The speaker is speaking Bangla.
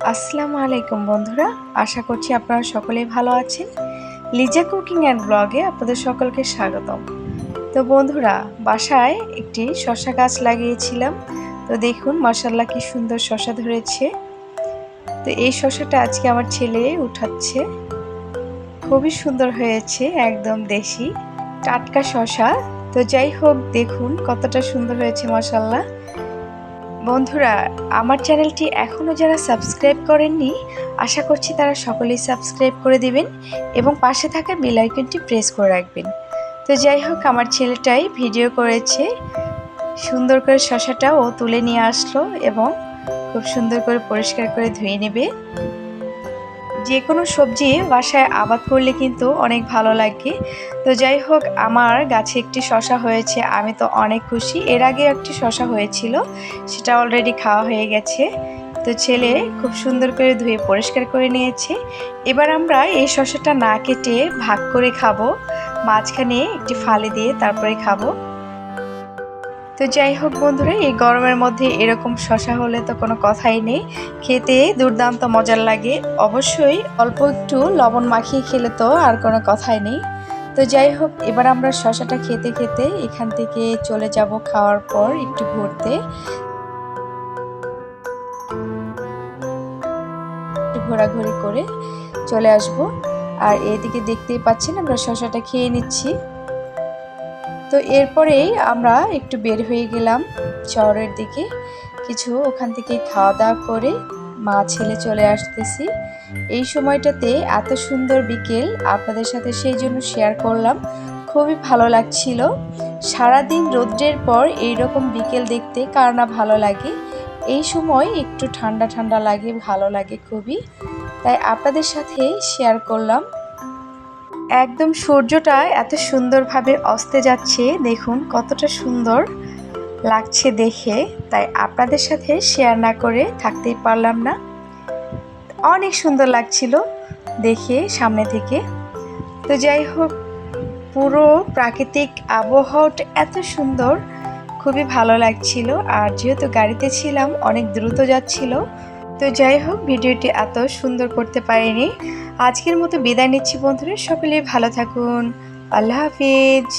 আসসালামু আলাইকুম বন্ধুরা, আশা করছি আপনারা সকলেই ভালো আছেন। লিজা কুকিং অ্যান্ড ব্লগে আপনাদের সকলকে স্বাগতম। তো বন্ধুরা, বাসায় একটি শশা গাছ লাগিয়েছিলাম। তো দেখুন মশাল্লা কি সুন্দর শশা ধরেছে। তো এই শশাটা আজকে আমার ছেলে উঠাচ্ছে। খুবই সুন্দর হয়েছে, একদম দেশি, টাটকা শশা তো যাই হোক, দেখুন কতটা সুন্দর হয়েছে মশাল্লা বন্ধুরা, আমার চ্যানেলটি এখনও যারা সাবস্ক্রাইব করেননি, আশা করছি তারা সকলেই সাবস্ক্রাইব করে দিবেন এবং পাশে থাকা বেল আইকনটি প্রেস করে রাখবেন। তো যাই হোক, আমার ছেলেটাই ভিডিও করেছে, সুন্দর করে শশাটাও তুলে নিয়ে আসলো এবং খুব সুন্দর করে পরিষ্কার করে ধুয়ে নেবে। যে কোনো সবজি বাসায় আবাদ করলে কিন্তু অনেক ভালো লাগে। তো যাই হোক, আমার গাছে একটি শশা হয়েছে, আমি তো অনেক খুশি। এর আগে একটি শশা হয়েছিল, সেটা অলরেডি খাওয়া হয়ে গেছে। তো ছেলে খুব সুন্দর করে ধুয়ে পরিষ্কার করে নিয়েছে। এবার আমরা এই শশাটা না কেটে ভাগ করে খাব। মাঝখানে একটি ফালি দিয়ে তারপরে খাব। তো যাই হোক বন্ধুরা, এই গরমের মধ্যে এরকম শশা হলে তো কোনো কথাই নেই। খেতে দুর্দান্ত মজার লাগে। অবশ্যই অল্প একটু লবণ মাখিয়ে খেলে তো আর কোনো কথাই নেই। তো যাই হোক, এবার আমরা শশাটা খেতে খেতে এখান থেকে চলে যাব খাওয়ার পর একটু ঘুরতে। ঘোরাঘুরি করে চলে আসব। আর এদিকে দেখতেই পাচ্ছেন আমরা শশাটা খেয়ে নিচ্ছি। তো এরপরেই আমরা একটু বের হয়ে গেলাম শহরের দিকে। কিছু ওখান থেকে খাওয়া দাওয়া করে মা ছেলে চলে আসতেছি। এই সময়টাতে এত সুন্দর বিকেল, আপনাদের সাথে সেই জন্য শেয়ার করলাম। খুবই ভালো লাগছিল। সারাদিন রৌদ্রের পর এই রকম বিকেল দেখতে কার না ভালো লাগে। এই সময় একটু ঠান্ডা ঠান্ডা লাগে, ভালো লাগে খুবই। তাই আপনাদের সাথে শেয়ার করলাম। একদম সূর্যটা এত সুন্দরভাবে অস্তে যাচ্ছে, দেখুন কতটা সুন্দর লাগছে দেখে। তাই আপনাদের সাথে শেয়ার না করে থাকতেই পারলাম না। অনেক সুন্দর লাগছিল দেখে সামনে থেকে। তো যাই হোক, পুরো প্রাকৃতিক আবহাওয়াটা এত সুন্দর, খুবই ভালো লাগছিল। আর যেহেতু গাড়িতে ছিলাম, অনেক দ্রুত যাচ্ছিল। তো যাই হোক, ভিডিওটি এত সুন্দর করতে পারিনি। আজকের মতো বিদায় নিচ্ছি বন্ধুরা সকলে ভালো থাকুন। আল্লাহ হাফিজ।